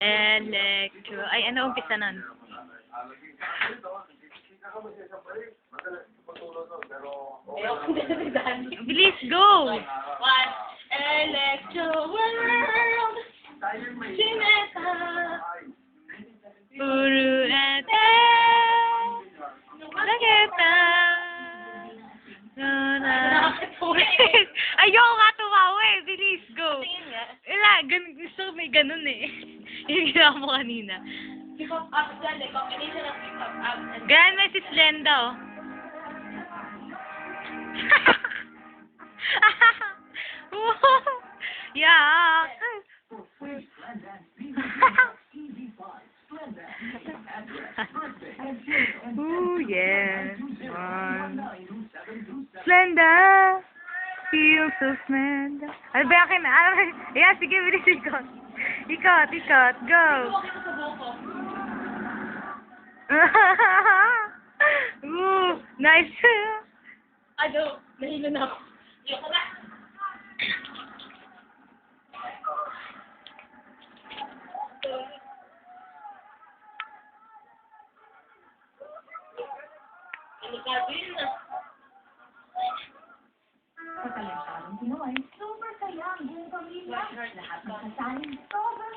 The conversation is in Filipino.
Electro. Ay, ano umpisa nun? Bilis, go! One electro world. Sineta. Puro ete. Nakita. Na na. Ayoko nga tumawa eh. Bilis, go! Wala, gusto may ganun eh. Yung ginawa mo kanina. Hip hop up dyan eh. Combination of hip hop up and Ganyan mo si Slenda oh. yeah. Ooh, yeah. One. Slenda. Feel so Slenda. Ano ba akin? Ano ba? Yeah, sige, bilis ikot. Ikot, ikot. Go. Ooh, nice. Ano? Nahilo na ako. Ayoko na. Delikado yun ah. Sa ang Pinoy, super kaya ang buong pamilya. Lahat ng kasaling sobrang